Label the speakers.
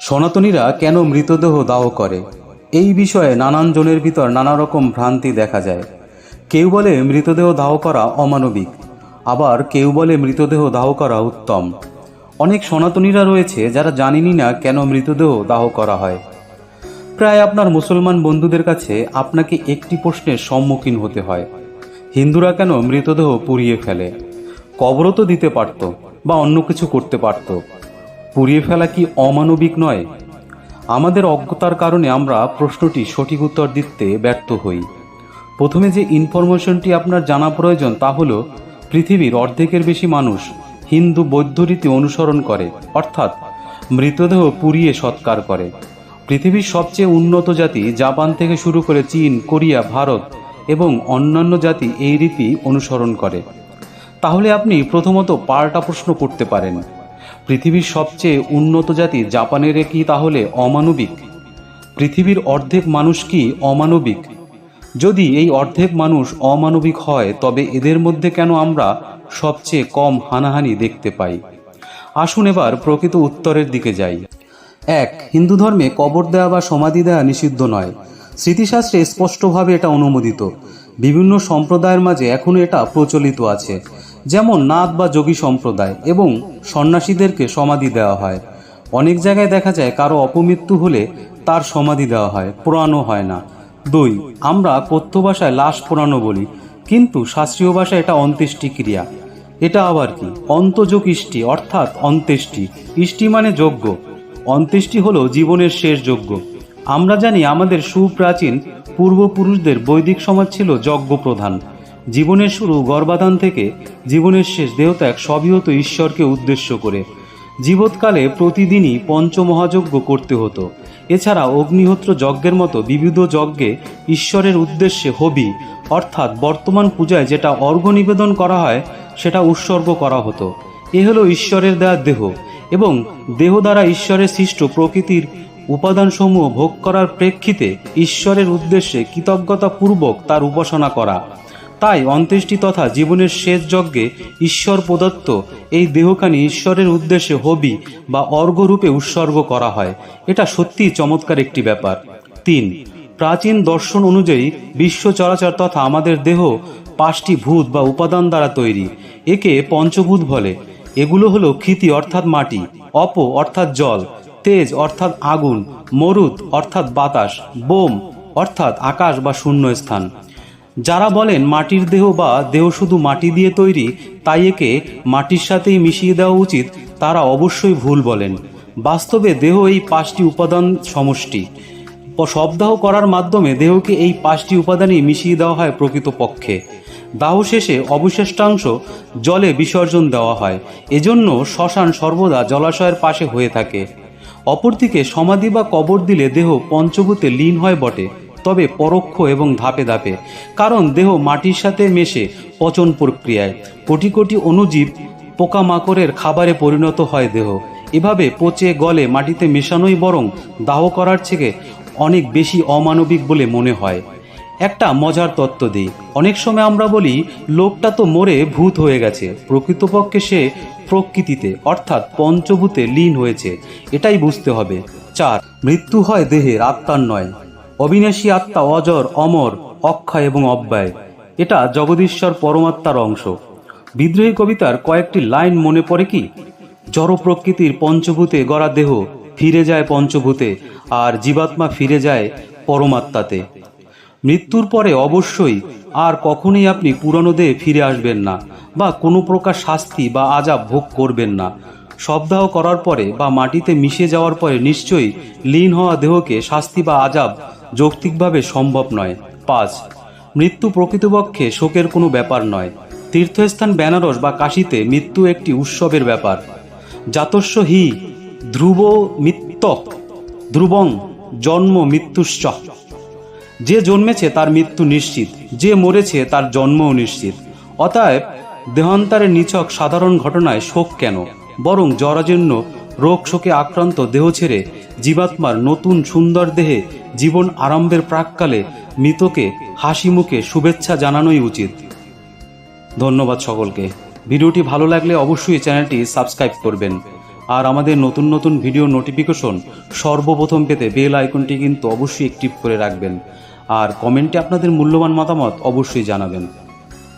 Speaker 1: সনাতনীরা কেন মৃতদেহ দাহ করে? এই বিষয়ে নানান জনের ভিতর নানা রকম ভ্রান্তি দেখা যায়। কেউ বলে মৃতদেহ দাহ করা অমানবিক, আবার কেউ বলে মৃতদেহ দাহ করা উত্তম। অনেক সনাতনীরা রয়েছে যারা জানেনই না কেন মৃতদেহ দাহ করা হয়। প্রায় আপনার মুসলমান বন্ধুদের কাছে আপনাকে একটি প্রশ্নের সম্মুখীন হতে হয়। হিন্দুরা কেন মৃতদেহ পুড়িয়ে ফেলে? কবরও তো দিতে পারত, বা অন্য কিছু করতে পারত। পুড়িয়ে ফেলা কি অমানবিক নয়? আমাদের অজ্ঞতার কারণে আমরা প্রশ্নটি সঠিক উত্তর দিতে ব্যর্থ হই। প্রথমে যে ইনফরমেশনটি আপনার জানা প্রয়োজন তা হল, পৃথিবীর অর্ধেকের বেশি মানুষ হিন্দু বৌদ্ধ রীতি অনুসরণ করে, অর্থাৎ মৃতদেহ পুড়িয়ে সৎকার করে। পৃথিবীর সবচেয়ে উন্নত জাতি জাপান থেকে শুরু করে চীন, কোরিয়া, ভারত এবং অন্যান্য জাতি এই রীতি অনুসরণ করে। তাহলে আপনি প্রথমত পাল্টা প্রশ্ন করতে পারেন। পৃথিবীর সবচেয়ে উন্নত জাতি জাপানের কি তাহলে অমানবিক? পৃথিবীর অর্ধেক মানুষ কি অমানবিক? যদি এই অর্ধেক মানুষ অমানবিক হয়, তবে এদের মধ্যে কেন আমরা সবচেয়ে কম হানাহানি দেখতে পাই? আসুন এবার প্রকৃত উত্তরের দিকে যাই। এক, হিন্দু ধর্মে কবর দেওয়া বা সমাধি দেওয়া নিষিদ্ধ নয়। স্মৃতিশাস্ত্রে স্পষ্টভাবে এটা অনুমোদিত। বিভিন্ন সম্প্রদায়ের মাঝে এখনও এটা প্রচলিত আছে। যেমন নাথ বা যোগী সম্প্রদায় এবং সন্ন্যাসীদেরকে সমাধি দেওয়া হয়। অনেক জায়গায় দেখা যায় কারও অপমৃত্যু হলে তার সমাধি দেওয়া হয়, পোড়ানো হয় না। দুই, আমরা কথ্য ভাষায় লাশ পোড়ানো বলি, কিন্তু শাস্ত্রীয় ভাষায় এটা অন্ত্যেষ্টি ক্রিয়া। এটা আবার কি? অন্তযোগ ইষ্টি, অর্থাৎ অন্ত্যেষ্টি। ইষ্টি মানে যজ্ঞ অন্ত্যেষ্টি হলো জীবনের শেষ যজ্ঞ আমরা জানি আমাদের সুপ্রাচীন পূর্বপুরুষদের বৈদিক সমাজ ছিল যজ্ঞ প্রধান জীবনের শুরু গর্ভাধান থেকে জীবনের শেষ দেহত্যাগ সবই হতো ঈশ্বরকে উদ্দেশ্য করে। জীবৎকালে প্রতিদিনই পঞ্চমহাযজ্ঞ করতে হতো। এছাড়া অগ্নিহোত্র যজ্ঞের মতো বিবিধ যজ্ঞে ঈশ্বরের উদ্দেশ্যে হবি, অর্থাৎ বর্তমান পূজায় যেটা অর্ঘ নিবেদন করা হয়, সেটা উৎসর্গ করা হতো। এ হলো ঈশ্বরের দেয়া দেহ এবং দেহ দ্বারা ঈশ্বরের সৃষ্ট প্রকৃতির উপাদানসমূহ ভোগ করার প্রেক্ষিতে ঈশ্বরের উদ্দেশ্যে কৃতজ্ঞতাপূর্বক তার উপাসনা করা। তাই অন্ত্যেষ্টি তথা জীবনের শেষ যজ্ঞে ঈশ্বর প্রদত্ত এই দেহখানি ঈশ্বরের উদ্দেশ্যে হবি বা অর্ঘ্যরূপে উৎসর্গ করা হয়। এটা সত্যিই চমৎকার একটি ব্যাপার। তিন, প্রাচীন দর্শন অনুযায়ী বিশ্ব চরাচর তথা আমাদের দেহ পাঁচটি ভূত বা উপাদান দ্বারা তৈরি। একে পঞ্চভূত বলে। এগুলো হলো ক্ষিতি অর্থাৎ মাটি, অপ অর্থাৎ জল, তেজ অর্থাৎ আগুন, মরুত অর্থাৎ বাতাস, বোম অর্থাৎ আকাশ বা শূন্য স্থান যারা বলেন মাটির দেহ বা দেহ শুধু মাটি দিয়ে তৈরি, তাই একে মাটির সাথেই মিশিয়ে দেওয়া উচিত, তারা অবশ্যই ভুল বলেন। বাস্তবে দেহ এই পাঁচটি উপাদান সমষ্টি। শবদাহ করার মাধ্যমে দেহকে এই পাঁচটি উপাদানই মিশিয়ে দেওয়া হয় প্রকৃতপক্ষে। দাহ শেষে অবশিষ্টাংশ জলে বিসর্জন দেওয়া হয়। এজন্য শ্মশান সর্বদা জলাশয়ের পাশে হয়ে থাকে। অপরদিকে সমাধি বা কবর দিলে দেহ পঞ্চভূতে লীন হয় বটে। তবে পরোক্ষ এবং ধাপে ধাপে, কারণ দেহ মাটির সাথে মেশে পচন প্রক্রিয়ায়। কোটি কোটি অণুজীব পোকামাকড়ের খাবারে পরিণত হয় দেহ। এভাবে পচে গলে মাটিতে মেশানোই বরং দাহ করার থেকে অনেক বেশি অমানবিক বলে মনে হয়। একটা মজার তত্ত্ব দিই। অনেক সময় আমরা বলি, লোকটা তো মরে ভূত হয়ে গেছে। প্রকৃতপক্ষে সে প্রকৃতিতে, অর্থাৎ পঞ্চভূতে লীন হয়েছে। এটাই বুঝতে হবে। চার, মৃত্যু হয় দেহের আত্মার নয়। অবিনাশী আত্মা অজর, অমর, অক্ষয় এবং অব্যয়। এটা জগদীশ্বর পরমাত্মার অংশ। বিদ্রোহী কবিতার কয়েকটি লাইন মনে পড়ে কি? জড় প্রকৃতির পঞ্চভূতে গড়া দেহ ফিরে যায় পঞ্চভূতে, আর জীবাত্মা ফিরে যায় পরমাত্মাতে। মৃত্যুর পরে অবশ্যই আর কখনোই আপনি পুরনো দেহে ফিরে আসবেন না, বা কোনো প্রকার শাস্তি বা আজাব ভোগ করবেন না। শবদাহ করার পরে বা মাটিতে মিশে যাওয়ার পরে নিশ্চয়ই লীন হওয়া দেহকে শাস্তি বা আজাব যৌক্তিকভাবে সম্ভব নয়। পাঁচ, মৃত্যু প্রকৃতপক্ষে শোকের কোনো ব্যাপার নয়। তীর্থস্থান বেনারস বা কাশীতে মৃত্যু একটি উৎসবের ব্যাপার। জাতস্য হি ধ্রুব মিত্ত ধ্রুবং জন্ম মৃত্যুশ্চ। যে জন্মেছে তার মৃত্যু নিশ্চিত, যে মরেছে তার জন্মও নিশ্চিত। অতএব দেহান্তরের নিছক সাধারণ ঘটনায় শোক কেন? বরং জরাজীর্ণ রোগ শোকে আক্রান্ত দেহ ছেড়ে জীবাত্মার নতুন সুন্দর দেহে জীবন আরম্ভের প্রাককালে মৃতকে হাসি মুখে শুভেচ্ছা জানানোই উচিত। ধন্যবাদ সকলকে। ভিডিওটি ভালো লাগলে অবশ্যই চ্যানেলটি সাবস্ক্রাইব করবেন। আর আমাদের নতুন নতুন ভিডিও নোটিফিকেশন সর্বপ্রথম পেতে বেল আইকনটি কিন্তু অবশ্যই অ্যাক্টিভ করে রাখবেন। আর কমেন্টে আপনাদের মূল্যবান মতামত অবশ্যই জানাবেন।